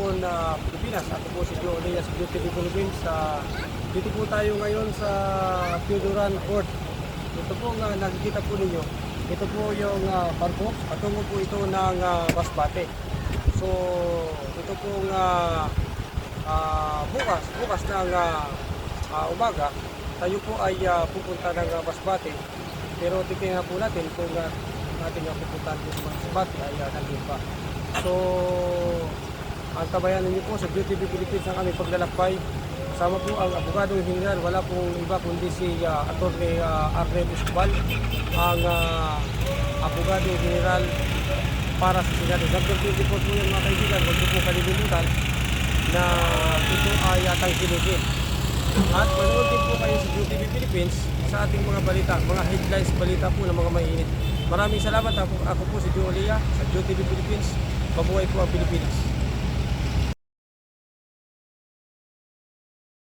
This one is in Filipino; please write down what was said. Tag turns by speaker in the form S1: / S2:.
S1: Luzon, uh, Pilipinas. Ako po si Joe Olea sa Beauty Philippines. Uh, dito po tayo ngayon sa Theodoran Court. Ito po nga nakikita po ninyo. Ito po yung uh, barko. Patungo po ito ng uh, Basbate. So, ito po nga ah, bukas, bukas ng ah, ah, umaga, tayo po ay ah, pupunta ng uh, Basbate. Pero titingnan po natin kung uh, natin ang pupuntahan po sa Basbate ay uh, nandun pa. So, ang tabayan ninyo po sa Beauty Philippines ang aming paglalakbay. Kasama po ang abogado general, wala pong iba kundi si uh, Atty. Uh, Arnel Escobar, ang uh, abogado general para sa Senado. Number 24 po yung mga kaibigan, huwag niyo po kalilimutan na ito ay atang sinugin. At manood po kayo sa Beauty Philippines sa ating mga balita, mga headlines balita po ng mga mainit. Maraming salamat. Ako, ako po si Joe Olia sa Beauty Philippines. Mabuhay po ang Pilipinas.